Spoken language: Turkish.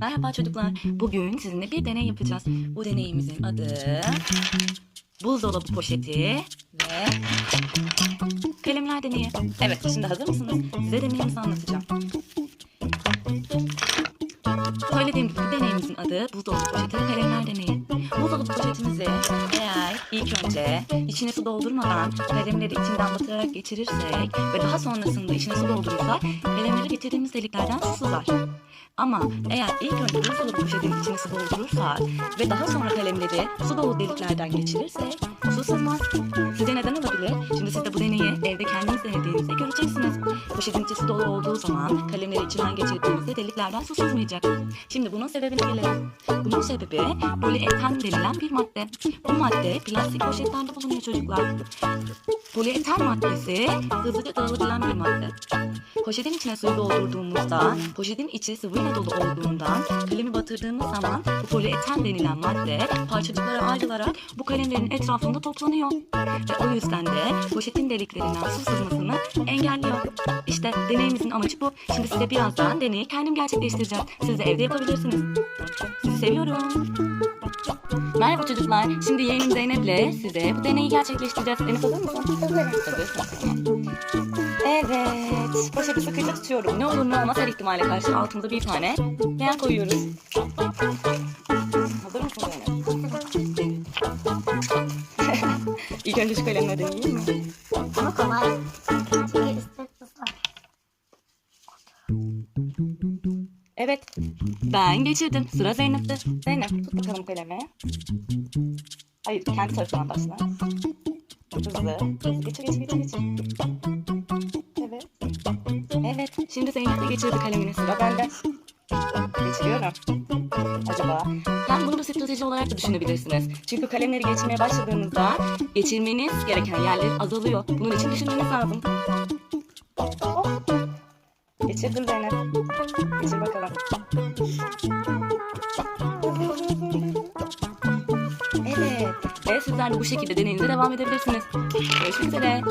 Merhaba çocuklar. Bugün sizinle bir deney yapacağız. Bu deneyimizin adı buzdolabı poşeti ve kalemler deneyi. Evet, şimdi hazır mısınız? Size deneyimizi anlatacağım. Deneyimizin adı buzdolabı poşeti ve kalemler deneyi. Buzdolabı poşetimizi eğer ilk önce içine su doldurmadan kalemleri içinden batırarak geçirirsek ve daha sonrasında içine su doldurursak kalemleri getirdiğimiz deliklerden su sızar. Ama eğer ilk önce buzdolabı poşetinin içine su doldurursak ve daha sonra kalemleri su dolu deliklerden geçirirsek su sızmaz. Size neden olabilir? Şimdi siz de bu deneyi evde kendiniz denediğinizde göreceksiniz. Poşetin içi dolu olduğu zaman kalemleri içinden geçirdiğimizde deliklerden su sızmayacak. Şimdi bunun sebebine gelelim. Bunun sebebi polieten denilen bir madde. Bu madde plastik poşetlerde bulunuyor çocuklar. Polieten maddesi hızlıca dağılabilen bir madde. Poşetin içine suyu doldurduğumuzda, poşetin içi sıvıyla dolu olduğundan kalemi batırdığımız zaman bu polieten denilen madde parçacıklara ayrılarak bu kalemlerin etrafında toplanıyor. Ve o yüzden de poşetin deliklerinden su sızmasını engelliyor. İşte deneyimizin amacı bu. Şimdi size birazdan deneyi kendim gerçekleştireceğim. Siz de evde yapabilirsiniz. Sizi seviyorum. Merhaba çocuklar. Şimdi yeğenim Zeynep'le size bu deneyi gerçekleştireceğiz. Zeynep mısın? Hazırım. Hazırsın. Evet. Poşeti sıkıca tutuyorum. Ne olur ne olmaz her ihtimale karşı altımıza bir tane leğen koyuyoruz. Hazır mısın Zeynep? İlk önce şu kalemle deneyeyim mi? Ama kolay. Çünkü. Evet. Ben geçirdim. Sıra Zeynep'te. Zeynep tut bakalım kalemi. Hayır kendi tarafından başla. Hızlı. Geçir geçir geçir geçir. Evet. Evet. Şimdi Zeynep de geçirdi kalemini. Sıra bende. Geçiriyorum. Acaba? Hem bunu bir strateji olarak da düşünebilirsiniz. Çünkü kalemleri geçirmeye başladığınızda geçirmeniz gereken yerler azalıyor. Bunun için düşünmeniz lazım. Geçirdim Zeynep. Geçir bakalım. Evet. Ve sizler de bu şekilde deneyinize devam edebilirsiniz. Görüşmek üzere.